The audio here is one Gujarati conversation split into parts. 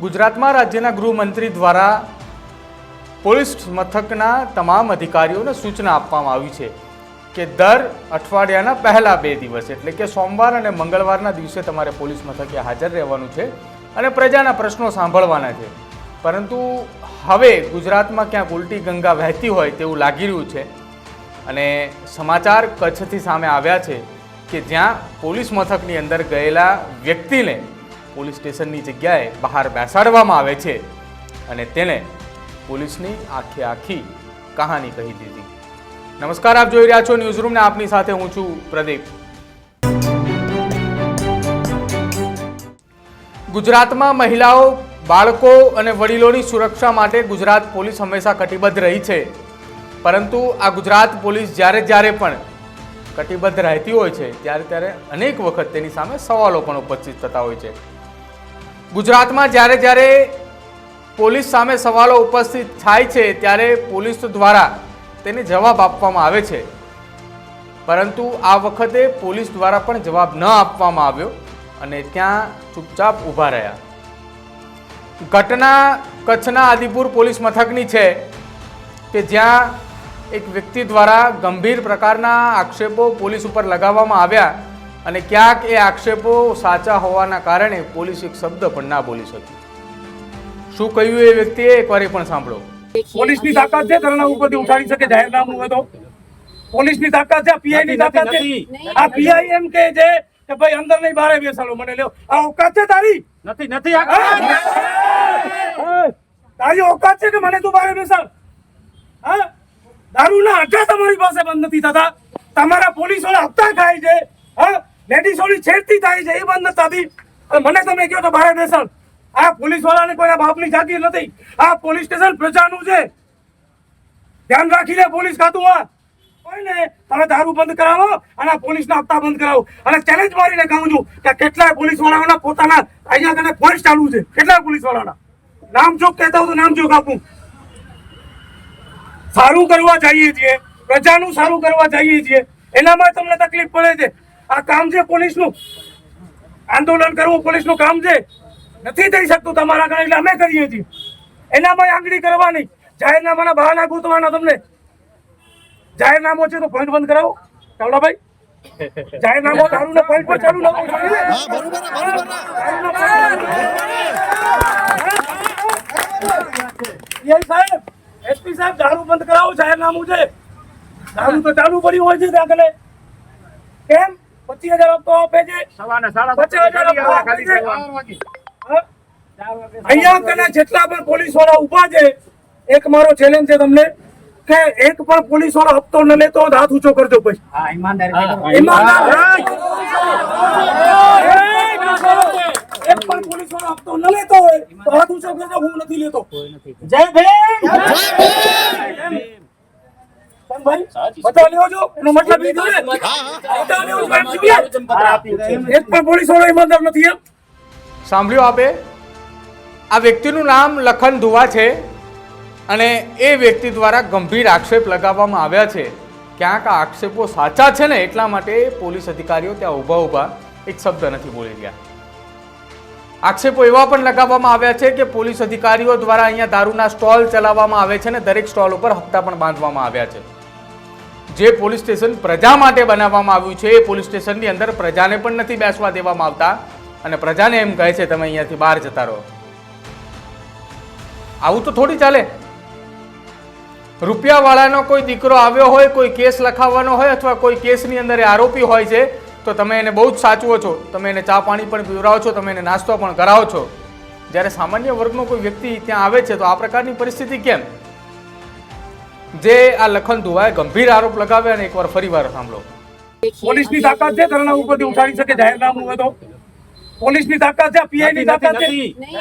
ગુજરાતમાં રાજ્યના ગૃહમંત્રી દ્વારા પોલીસ મથકના તમામ અધિકારીઓને સૂચના આપવામાં આવી છે કે દર અઠવાડિયાના પહેલા બે દિવસ, એટલે કે સોમવાર અને મંગળવારના દિવસે તમારે પોલીસ મથકે હાજર રહેવાનું છે અને પ્રજાના પ્રશ્નો સાંભળવાના છે. પરંતુ હવે ગુજરાતમાં ક્યાંક ઉલટી ગંગા વહેતી હોય તેવું લાગી રહ્યું છે અને સમાચાર કચ્છથી સામે આવ્યા છે કે જ્યાં પોલીસ મથકની અંદર ગયેલા વ્યક્તિને પોલીસ સ્ટેશનની જગ્યાએ બહાર બેસાડવામાં આવે છે અને તેને પોલીસની આખે આખી કહાની કહી દીધી. નમસ્કાર, આપ જોઈ રહ્યા છો ન્યૂઝરૂમ ને. આપની સાથે હું છું પ્રદીપ. ગુજરાતમાં મહિલાઓ, બાળકો અને વડીલોની સુરક્ષા માટે ગુજરાત પોલીસ હંમેશા કટિબદ્ધ રહી છે. પરંતુ આ ગુજરાત પોલીસ જ્યારે જ્યારે પણ કટિબદ્ધ રહેતી હોય છે, ત્યારે ત્યારે અનેક વખત તેની સામે સવાલો પણ ઉપસ્થિત થતા હોય છે. ગુજરાતમાં જ્યારે જ્યારે પોલીસ સામે સવાલો ઉપસ્થિત થાય છે, ત્યારે પોલીસ દ્વારા તેને જવાબ આપવામાં આવે છે. પરંતુ આ વખતે પોલીસ દ્વારા પણ જવાબ ન આપવામાં આવ્યો અને ત્યાં ચૂપચાપ ઊભા રહ્યા. ઘટના કચ્છના આદિપુર પોલીસ મથકની છે કે જ્યાં એક વ્યક્તિ દ્વારા ગંભીર પ્રકારના આક્ષેપો પોલીસ ઉપર લગાવવામાં આવ્યા અને ક્યાંક એ આક્ષેપો સાચા હોવાના કારણે પોલીસ એક શબ્દ પણ ના બોલી શકી. શું કહ્યું એ વ્યક્તિએ? એકવાર પણ સાંભળો. પોલીસની તાકાત છે ધરણા ઉપરથી ઉઠાડી શકે જાહેરનામું હોય તો. પોલીસની તાકાત છે પીઆઈ ની તાકાત છે? આ પીઆઈ એમ કે છે કે ભાઈ અંદર નહીં બહાર બેસાડો. મને લ્યો. આ ઓકાત છે તારી? નથી નથી તારી ઓકાત છે કે મને તું બહાર બેસાડ? હા? દારૂના અડ્ડા તમારી પાસે બંધ નથી થતા. તમારા પોલીસવાળા હપ્તા ખાય છે. હા? વાળી છેડતી થાય છે, એ બંધ નથી થતી. મને તમે કહો તો બહાર બેસણ આ પોલીસ વાળાને કોઈના બાપની જાગીર નથી. આ પોલીસ સ્ટેશન પ્રજાનું છે. ધ્યાન રાખી લે પોલીસ ખાતું આ કોઈને તમે દારૂ બંધ કરાવો અને પોલીસના હપ્તા બંધ કરાવો. અને ચેલેન્જ મારીને કહું છું કે કેટલાય પોલીસ વાળાઓના પોતાના અહીંયા કને પોલીસ ચાલુ છે. કેટલાય પોલીસ વાળાના નામ જોગ કહેતા હોય તો નામ જોગ આપું. સારું કરવા જઈએ છીએ. પ્રજાનું સારું કરવા જઈએ છીએ. એનામાં તમને તકલીફ પડે છે. આ કામ છે પોલીસનું. આંદોલન કરવું પોલીસનું કામ છે. નથી થઈ શકતું તમારા કારણે એટલે અમે કરીએ છીએ. એનામાં આંગળી કરવાની. જાહેરનામાના બહાના ગોતવાના તમને. જાહેરનામો છે તો પોઈન્ટ બંધ કરાવો. ચાવડાભાઈ જાહેરનામું દારૂના પોઈન્ટ પર ચાલુ સાહેબ એસપી સાહેબ દારૂ બંધ કરાવો જાહેરનામું છે. દારૂ તો ચાલુ પડ્યું હોય છે ત્યાં પચીસ હજાર આપતો આપે છે. પચાસ હજાર ખાલી આપવા છે. અહીંયા કને જેટલા પણ પોલીસવાળા ઊભા છે એક મારો ચેલેન્જ છે તમને કે એક પણ પોલીસ વાળો હપ્તો ન લેતો હોય તો હાથ ઊંચો કરજો પછી હા ઈમાનદાર એક પણ પોલીસ વાળો હપ્તો ન લેતો હોય તો હાથ ઊંચો કરજો હું નથી લેતો. જય ભીમ. ભાઈ બતાવ લેવો છો એનો મતલબ લીધો થયો ને? બતાવ લેવો છો એમ થયું એક પણ પોલીસ વાળો ઈમાનદાર નથી એમ. સાંભળ્યું આપે આ વ્યક્તિનું નામ લખન ધુવા છે અને એ વ્યક્તિ દ્વારા ગંભીર આક્ષેપ લગાવવામાં આવ્યા છે. ક્યાંક આ આક્ષેપો સાચા છે ને એટલા માટે પોલીસ અધિકારીઓ ત્યાં ઊભા ઊભા એક શબ્દ નથી બોલી રહ્યા. આક્ષેપો એવા પણ લગાવવામાં આવ્યા છે કે પોલીસ અધિકારીઓ દ્વારા અહીંયા દારૂના સ્ટોલ ચલાવવામાં આવે છે ને દરેક સ્ટોલ ઉપર હપ્તા પણ બાંધવામાં આવ્યા છે. જે પોલીસ સ્ટેશન પ્રજા માટે બનાવવામાં આવ્યું છે, એ પોલીસ સ્ટેશનની અંદર પ્રજાને પણ નથી બેસવા દેવામાં આવતા. અને પ્રજાને એમ કહે છે, તમે અહીંયાથી બહાર જતા રહો. આવું તો થોડી ચાલે. રૂપિયાવાળાનો કોઈ દીકરો આવ્યો હોય, કોઈ કેસ લખાવવાનો હોય અથવા કોઈ કેસની અંદર આરોપી હોય છે, તો તમે એને બહુ જ સાચવો છો. તમે એને ચા પાણી પણ પીવડાવો છો, તમે એને નાસ્તો પણ કરાવો છો. જ્યારે સામાન્ય વર્ગનો કોઈ વ્યક્તિ ત્યાં આવે છે, તો આ પ્રકારની પરિસ્થિતિ કેમ? જે આ લખન દુવાએ ગંભીર આરોપ લગાવ્યા અને એકવાર ફરીવાર સાંભળો. પોલીસની તાકાત છે ધરણા ઉપરથી ઉઠાડી શકે જાહેરનામું હોય તો. પોલીસની તાકાત છે પીઆઈ ની તાકાત છે.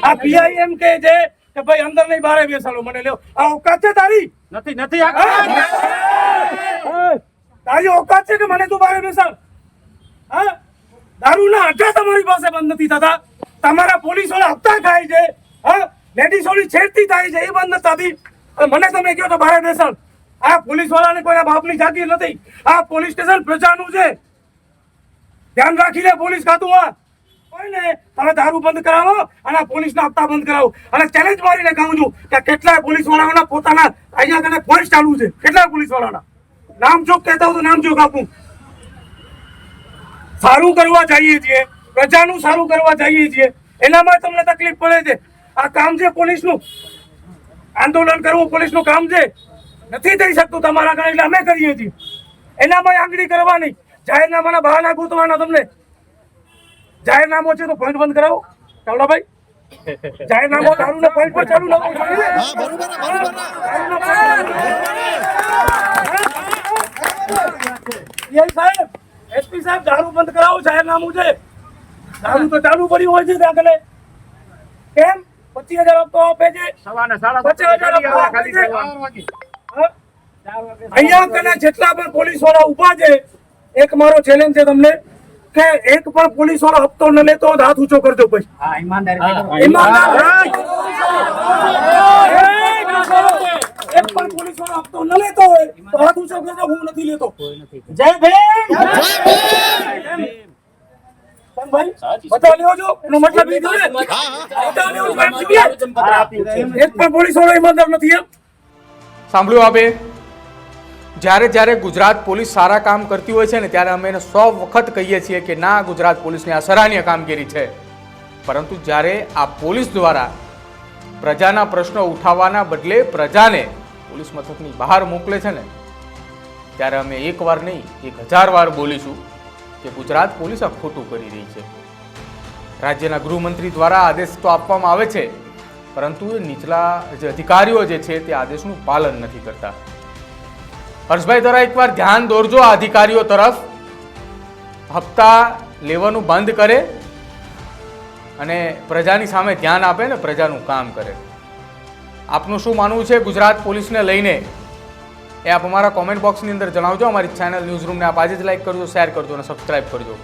આ પીઆઈ એમ કે છે કે ભાઈ અંદર નહીં બહાર બેસાડો. મને લ્યો. આ ઓકાત છે તારી? નથી નથી તારી ઓકાત છે કે મને તું બહાર બેસાડ? હા? દારૂના અડ્ડા તમારી પાસે બંધ નથી થતા. તમારા પોલીસવાળા હપ્તા ખાય છે. હા? લેડીઝ વાળી છેડતી થાય છે એ બંધ નથી થતી. અને મને તમે કહો તો બહાર બેસાડ આ પોલીસ વાળાને કોઈના બાપની જાગીર નથી. આ પોલીસ સ્ટેશન પ્રજાનું છે. ધ્યાન રાખી લે પોલીસ ખાતું આ તમે દારૂ બંધ કરાવો અને પોલીસના હપ્તા બંધ કરાવો. અને ચેલેન્જ મારીને કહું છું કે કેટલાય પોલીસ વાળાઓના પોતાના અહીંયા કને પોલીસ ચાલુ છે. કેટલાય પોલીસ વાળાના નામ જોગ કહેતા હોય તો નામ જોગ આપું. સારું કરવા જઈએ છીએ. પ્રજાનું સારું કરવા જઈએ છીએ. એનામાં તમને તકલીફ પડે છે. આ કામ છે પોલીસનું. આંદોલન કરવું પોલીસનું કામ છે. નથી થઈ શકતું તમારા કારણે એટલે અમે કરીએ છીએ. એનામાં આંગળી કરવાની. જાહેરનામાના બહાના ગોતવાના તમને જાહેરનામો છે તો પોઈન્ટ બંધ કરાવો. ચાવડાભાઈ. જાહેરનામું દારૂના પોઈન્ટ પર ચાલુ. પીઆઈ સાહેબ એસપી સાહેબ દારૂ બંધ કરાવો જાહેરનામું છે. દારૂ તો ચાલુ પડ્યું હોય છે ત્યાં કને કેમ? પચીસ હજાર આપતો આપે છે. પચાસ હજાર ખાલી આપે છે. અહીંયા કને જેટલા પણ પોલીસવાળા ઊભા છે એક મારો ચેલેન્જ છે તમને કે એક પણ પોલીસ વાળો હપ્તો ન લેતો હોય હાથ ઊંચો કરજો પછી ઈમાનદાર એક પણ પોલીસ વાળો હપ્તો ન લેતો હોય તો હાથ ઊંચો કરજો હું નથી લેતો. જય ભીમ! ભાઈ બતાવ લેવો છો એનો મતલબ એ થયો બતાવ. લેવો છો એમ એક પણ પોલીસ વાળો ઈમાનદાર નથી એમ. સાંભળ્યું આપે જ્યારે જ્યારે ગુજરાત પોલીસ સારા કામ કરતી હોય છે ને ત્યારે અમે એને સો વખત કહીએ છીએ કે ના ગુજરાત પોલીસની આ સરાહનીય કામગીરી છે. પરંતુ જ્યારે આ પોલીસ દ્વારા પ્રજાના પ્રશ્નો ઉઠાવવાના બદલે પ્રજાને પોલીસ મથકની બહાર મોકલે છે ને ત્યારે અમે એક વાર નહીં એક હજાર વાર બોલીશું. કે ગુજરાત પોલીસ આ ખોટું કરી રહી છે. રાજ્યના ગૃહમંત્રી દ્વારા આદેશ તો આપવામાં આવે છે, પરંતુ નીચલા જે અધિકારીઓ જે છે તે આદેશનું પાલન નથી કરતા. હર્ષભાઈ દ્વારા એકવાર ધ્યાન દોરજો આ અધિકારીઓ તરફ. હપ્તા લેવાનું બંધ કરે અને પ્રજાની સામે ધ્યાન આપે ને પ્રજાનું કામ કરે. આપનું શું માનવું છે ગુજરાત પોલીસને લઈને? એ આપ અમારા કોમેન્ટ બોક્સની અંદર જણાવજો. અમારી ચેનલ ન્યૂઝ રૂમને આપ આજે જ લાઈક કરજો શેર કરજો અને સબસ્ક્રાઇબ કરજો.